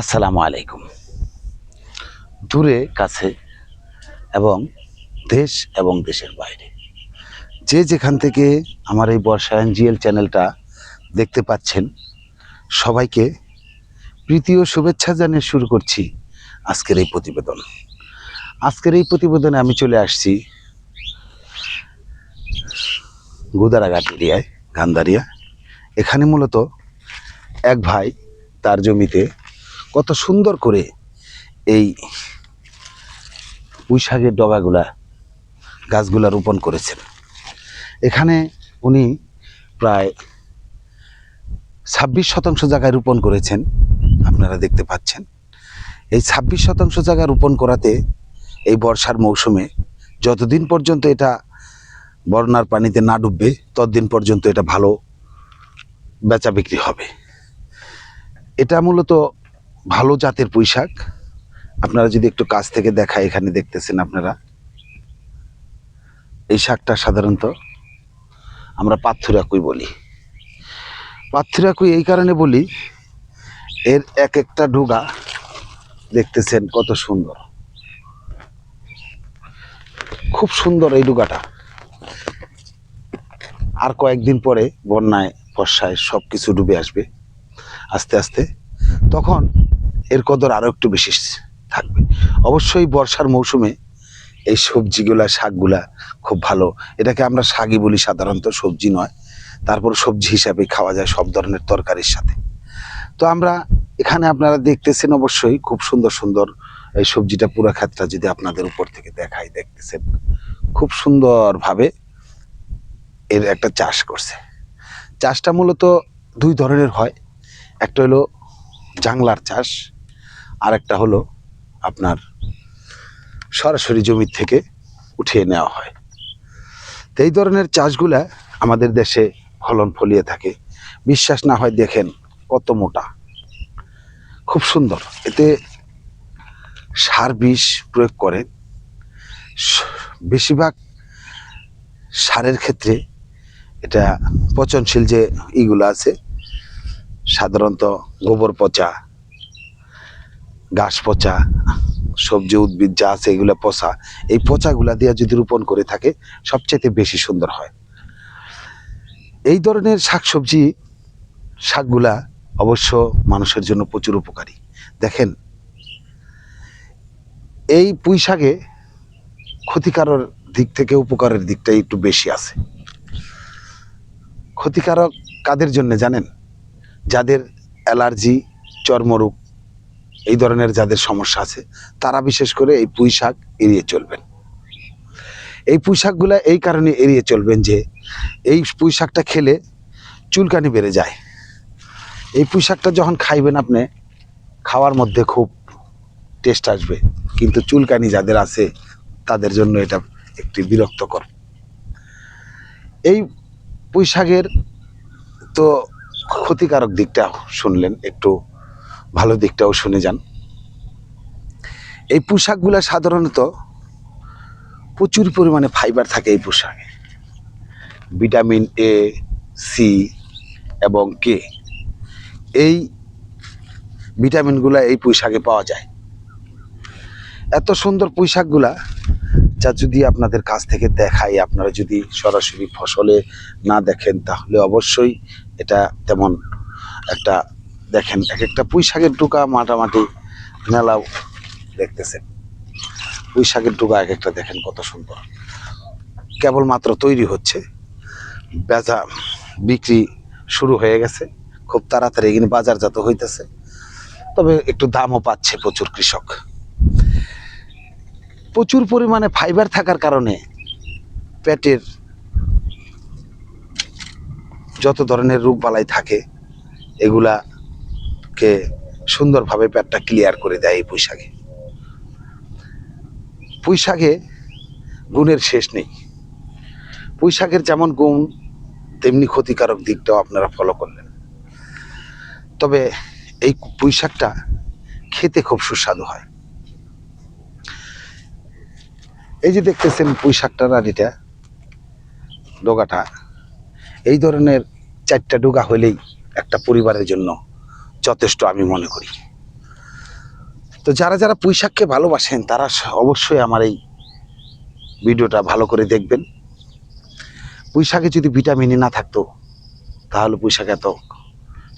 আসসালামু আলাইকুম। দূরে, কাছে এবং দেশ এবং দেশের বাইরে। যে যেখান থেকে আমার এই বর্ষায়ন জিএল চ্যানেলটা দেখতে পাচ্ছেন, সবাইকে প্রীতি ও শুভেচ্ছা জানিয়ে শুরু করছি আজকের এই প্রতিবেদন। আজকের এই প্রতিবেদনে আমি চলে আসছি গুদারাঘাট এরিয়ায়, গান্ধারিয়া। এখানে মূলত এক ভাই তার জমিতে কত সুন্দর করে এই পুঁই শাকের ডগাগুলা, গাছগুলা রোপণ করেছেন। এখানে উনি প্রায় ছাব্বিশ শতাংশ জায়গায় রোপণ করেছেন, আপনারা দেখতে পাচ্ছেন। এই ছাব্বিশ শতাংশ জায়গা রোপণ করাতে এই বর্ষার মৌসুমে যতদিন পর্যন্ত এটা বন্যার পানিতে না ডুববে, ততদিন পর্যন্ত এটা ভালো বেচা বিক্রি হবে। এটা মূলত ভালো জাতের পুঁই শাক আপনারা যদি একটু কাছ থেকে দেখা এখানে দেখতেছেন আপনারা। এই শাকটা সাধারণত আমরা পাথুরাকুই বলি। পাথুরাকুই এই কারণে বলি, এর এক একটা ডুগা দেখতেছেন কত সুন্দর। খুব সুন্দর এই ডুগাটা। আর কয়েকদিন পরে বন্যায়, বর্ষায় সব কিছু ডুবে আসবে, আস্তে আস্তে। তখন এর কদর আরও একটু বেশি থাকবে। অবশ্যই বর্ষার মৌসুমে এই সবজিগুলা, শাকগুলা খুব ভালো। এটাকে আমরা শাকই বলি সাধারণত, সবজি নয়। তারপর সবজি হিসাবে খাওয়া যায় সব ধরনের তরকারির সাথে। তো আমরা এখানে আপনারা দেখতেছেন অবশ্যই খুব সুন্দর সুন্দর এই সবজিটা পুরা ক্ষেতটা যদি আপনাদের উপর থেকে দেখাই, দেখতেছেন। খুব সুন্দরভাবে এর একটা চাষ করছে। চাষটা মূলত দুই ধরনের হয়। একটা হলো জাংলার চাষ আর একটা হলো আপনার সরাসরি জমির থেকে উঠিয়ে নেওয়া হয়। তো এই ধরনের চাষগুলা আমাদের দেশে ফলন ফলিয়ে থাকে। বিশ্বাস না হয় দেখেন কত মোটা। খুব সুন্দর। এতে সার বিষ প্রয়োগ করেন বেশিরভাগ সারের ক্ষেত্রে এটা পচনশীল যে ইগুলো আছে, সাধারণত গোবর পচা ঘাস পচা, সবজি উদ্ভিদ যা আছে এগুলো পচা, এই পচাগুলা দিয়ে যদি রোপণ করে থাকে সবচেয়ে বেশি সুন্দর হয়। এই ধরনের শাকসবজি, শাকগুলা অবশ্য মানুষের জন্য প্রচুর উপকারী। দেখেন, এই পুঁই শাকে ক্ষতিকারক দিক থেকে উপকারের দিকটাই একটু বেশি আছে। ক্ষতিকারক কাদের জন্য জানেন? যাদের অ্যালার্জি, চর্মরোগ এই ধরনের যাদের সমস্যা আছে, তারা বিশেষ করে এই পুঁই শাক এড়িয়ে চলবেন। এই পুঁই শাকগুলা এই কারণে এড়িয়ে চলবেন যে, এই পুঁই শাকটা খেলে চুলকানি বেড়ে যায়। এই পুঁই শাকটা যখন খাইবেন আপনি, খাওয়ার মধ্যে খুব টেস্ট আসবে। কিন্তু চুলকানি যাদের আছে, তাদের জন্য এটা একটি বিরক্তকর। এই পুঁই শাকের তো ক্ষতিকারক দিকটা শুনলেন একটু। ভালো দিকটাও শুনে যান। এই পোশাকগুলো সাধারণত প্রচুর পরিমাণে ফাইবার থাকে এই পোশাকে। ভিটামিন এ সি এবং কে এই ভিটামিনগুলো এই পোশাকে পাওয়া যায়। এত সুন্দর পোশাকগুলা, যা যদি আপনাদের কাছ থেকে দেখাই, আপনারা যদি সরাসরি ফসলে না দেখেন, তাহলে অবশ্যই এটা তেমন একটা দেখেন এক একটা পুঁই শাকের টুকা মাটামাটি মেলাও দেখতেছেন। পুঁই শাকের টুকা এক একটা দেখেন কত সুন্দর। কেবলমাত্র তৈরি হচ্ছে, বেচা বিক্রি শুরু হয়ে গেছে, খুব তাড়াতাড়ি এখানে বাজারজাত হইতেছে, তবে একটু দামও পাচ্ছে প্রচুর কৃষক। প্রচুর পরিমাণে ফাইবার থাকার কারণে পেটের যত ধরনের রোগ বালাই থাকে এগুলাকে সুন্দরভাবে পেটটা ক্লিয়ার করে দেয় এই পুঁইশাকে। পুঁইশাকে গুণের শেষ নেই। পুঁইশাকের যেমন গুণ, তেমনি ক্ষতিকারক দিকটাও আপনারা ফলো করলেন। তবে এই পুঁইশাকটা খেতে খুব সুস্বাদু হয়। এই যে দেখতেছেন পুঁইশাকটার আড়িটা ডোগাটা, এই ধরনের চারটা ডোগা হলেই একটা পরিবারের জন্য যথেষ্ট আমি মনে করি। তো যারা যারা পুঁইশাককে ভালোবাসেন, তারা অবশ্যই আমার এই ভিডিওটা ভালো করে দেখবেন। পুঁইশাকে যদি ভিটামিনই না থাকতো, তাহলে পুঁইশাক এত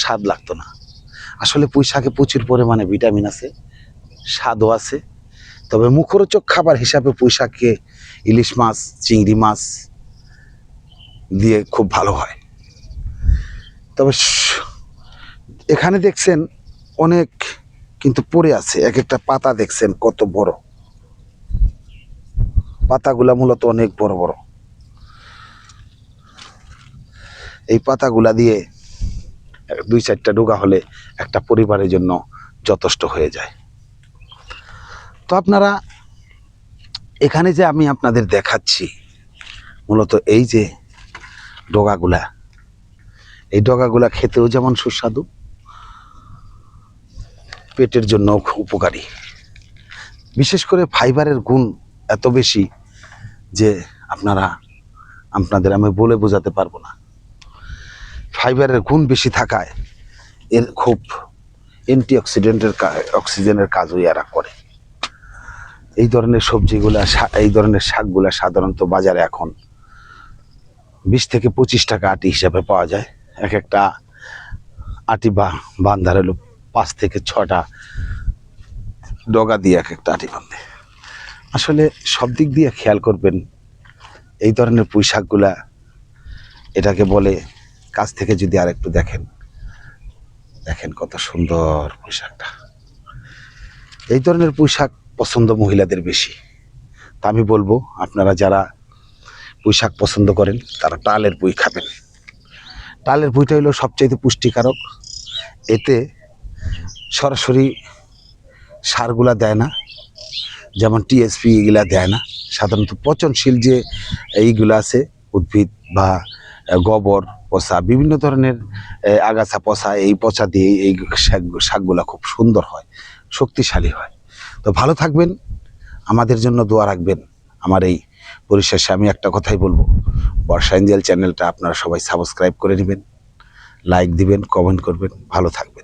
স্বাদ লাগতো না। আসলে পুঁইশাকে প্রচুর পরিমাণে ভিটামিন আছে, স্বাদও আছে। তবে মুখরোচক খাবার হিসাবে পুঁইশাককে ইলিশ মাছ, চিংড়ি মাছ দিয়ে খুব ভালো হয়। তবে এখানে দেখছেন অনেক কিন্তু পড়ে আছে এক একটা পাতা দেখছেন কত বড়। পাতাগুলা মূলত অনেক বড় বড়। এই পাতাগুলা দিয়ে দুই চারটা ডোগা হলে একটা পরিবারের জন্য যথেষ্ট হয়ে যায়। তো আপনারা এখানে যে আমি আপনাদের দেখাচ্ছি, মূলত এই যে ডগাগুলা, এই ডগাগুলা খেতেও যেমন সুস্বাদু পেটের জন্য উপকারী। বিশেষ করে ফাইবারের গুণ এত বেশি যে আপনারা, আপনাদের আমি বলে বোঝাতে পারব না। ফাইবারের গুণ বেশি থাকায় এর খুব অ্যান্টিঅক্সিডেন্টের অক্সিজেনের কাজও এরা করে। এই ধরনের সবজিগুলা এই ধরনের শাকগুলা সাধারণত বাজারে এখন বিশ থেকে পঁচিশ টাকা আটি হিসাবে পাওয়া যায়। এক একটা আটি বা বান্ধার হলো পাঁচ থেকে ছটা ডগা দিয়ে এক একটা আটি বান্ধে আসলে সব দিক দিয়ে খেয়াল করবেন, এই ধরনের পুঁই শাকগুলা এটাকে বলে কাছ থেকে যদি আর একটু দেখেন দেখেন কত সুন্দর পুঁই শাকটা এই ধরনের পুঁই শাক পছন্দ মহিলাদের বেশি। তা আমি বলব, আপনারা যারা পুঁই শাক পছন্দ করেন, তারা টালের পুঁই খাবেন। টালের পুঁইটা হলো সবচাইতে পুষ্টিকারক। এতে সরাসরি সারগুলা দেয় না। যেমন টিএসপি এগুলা দেয় না। সাধারণত পচনশীল যে এইগুলো আছে, উদ্ভিদ বা গোবর পচা, বিভিন্ন ধরনের আগাছা পচা, এই পচা দিয়ে এই শাক, শাকগুলা খুব সুন্দর হয়, শক্তিশালী হয়। তো ভালো থাকবেন, আমাদের জন্য দোয়া রাখবেন। আমার এই পরিশেষে আমি একটা কথাই বলব। বর্ষা এঞ্জেল চ্যানেলটা আপনারা সবাই সাবস্ক্রাইব করে নেবেন, লাইক দিবেন, কমেন্ট করবেন, ভালো থাকবেন।